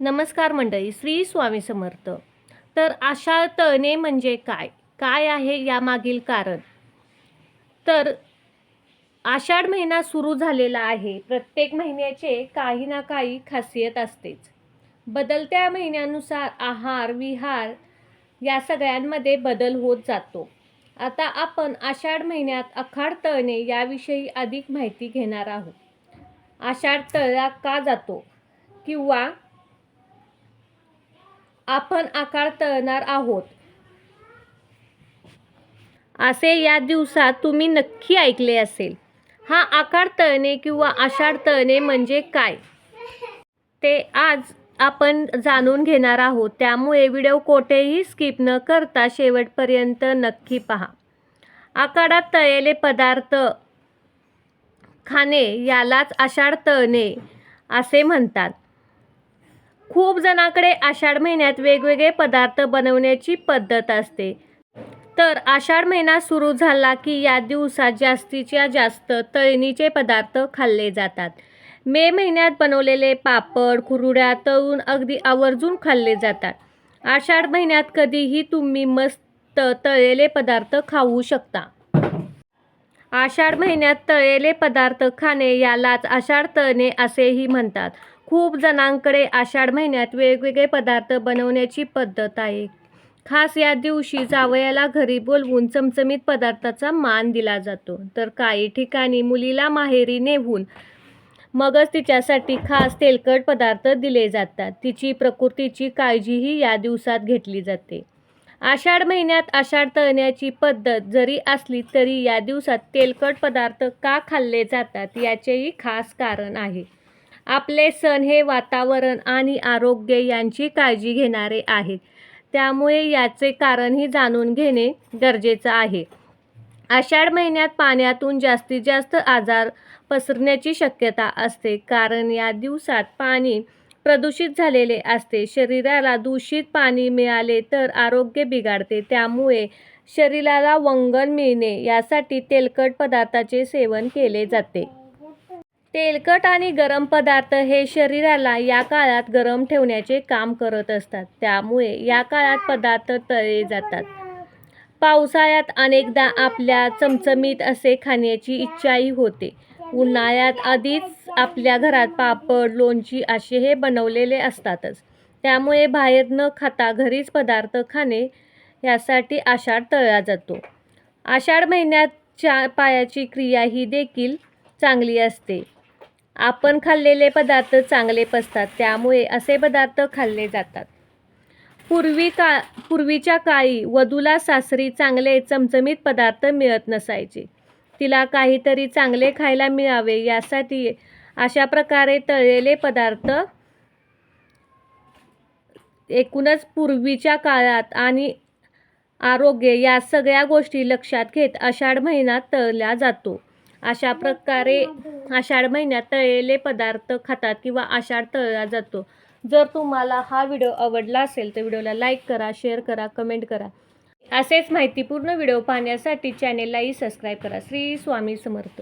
नमस्कार मंडळी श्री स्वामी समर्थ. तर आषाढ तळणे म्हणजे काय? काय आहे यामागील कारण? तर आषाढ महिना सुरू झालेला आहे. प्रत्येक महिन्याचे काही ना काही खासियत असतेच. बदलत्या महिन्यानुसार आहार विहार या सगळ्यांमध्ये बदल होत जातो. आता आपण आषाढ महिन्यात अखाड तळणे याविषयी अधिक माहिती घेणार आहोत. आषाढ तळला का जातो? किंवा आपण आकार तळणार आहोत. असे या दिवसात तुम्ही नक्की ऐकले असेल. हा आकार तळणे किंवा आषाढ तळणे म्हणजे काय? ते आज आपण जाणून घेणार आहोत. त्यामुळे व्हिडिओ कोठेही स्किप न करता शेवटपर्यंत नक्की पहा. आकारात तळलेले पदार्थ खाणे यालाच आषाढ तळणे असे म्हणतात. खूप जणांकडे आषाढ महिन्यात वेगवेगळे पदार्थ बनवण्याची पद्धत असते. तर आषाढ महिना सुरू झाला की या दिवसात जास्तीच्या जास्त तळणीचे पदार्थ खाल्ले जातात. मे महिन्यात बनवलेले पापड कुरुड्या तळून अगदी आवर्जून खाल्ले जातात. आषाढ महिन्यात कधीही तुम्ही मस्त तळलेले पदार्थ खाऊ शकता. आषाढ महिन्यात तळलेले पदार्थ खाणे यालाच आषाढ तळणे असेही म्हणतात. खूप जणांकडे आषाढ महिन्यात वेगवेगळे पदार्थ बनवण्याची पद्धत आहे. खास या दिवशी जावयाला घरी बोलवून चमचमीत पदार्थाचा मान दिला जातो. तर काही ठिकाणी मुलीला माहेरी नेहून मगच तिच्यासाठी खास तेलकट पदार्थ दिले जातात. तिची प्रकृतीची काळजीही या दिवसात घेतली जाते. आषाढ महिन्यात आषाढ तळण्याची पद्धत जरी असली तरी या दिवसात तेलकट पदार्थ का खाल्ले जातात याचेही खास कारण आहे. आपले सण हे वातावरण आणि आरोग्य यांची काळजी घेणारे आहेत. त्यामुळे याचे कारणही जाणून घेणे गरजेचं आहे. आषाढ महिन्यात पाण्यातून जास्तीत जास्त आजार पसरण्याची शक्यता असते. कारण या दिवसात पाणी प्रदूषित झालेले असते. शरीराला दूषित पाणी मिळाले तर आरोग्य बिघाडते. त्यामुळे शरीराला वंगण मिळणे यासाठी तेलकट पदार्थाचे सेवन केले जाते. तेलकट आणि गरम पदार्थ हे शरीराला या काळात गरम ठेवण्याचे काम करत असतात. त्यामुळे या काळात पदार्थ तळले जातात. पावसाळ्यात अनेकदा आपल्या चमचमीत असे खाण्याची इच्छाही होते. उन्हाळ्यात आधीच आपल्या घरात पापड लोणची असे हे बनवलेले असतातच. त्यामुळे बाहेर न खाता घरीच पदार्थ खाणे यासाठी आषाढ तळला जातो. आषाढ महिन्यात चा पायाची क्रिया ही देखील चांगली असते. आपण खाल्लेले पदार्थ चांगले पचतात त्यामुळे असे पदार्थ खाल्ले जातात. पूर्वी का पूर्वीच्या काळी वधूला सासरी चांगले चमचमीत पदार्थ मिळत नसायचे. तिला काहीतरी चांगले खायला मिळावे यासाठी अशा प्रकारे तळलेले पदार्थ एकूणच पूर्वीच्या काळात आणि आरोग्य या सगळ्या गोष्टी लक्षात घेत आषाढ महिन्यात तळला जातो. अशा प्रकारे आषाढ महिन्यात तळलेले पदार्थ खातात किंवा आषाढ तळला जातो. जर तुम्हाला हा व्हिडिओ आवडला असेल तर व्हिडिओला लाईक करा शेअर करा कमेंट करा. असेच माहितीपूर्ण व्हिडिओ पाहण्यासाठी चॅनेललाही सबस्क्राईब करा. श्री स्वामी समर्थ.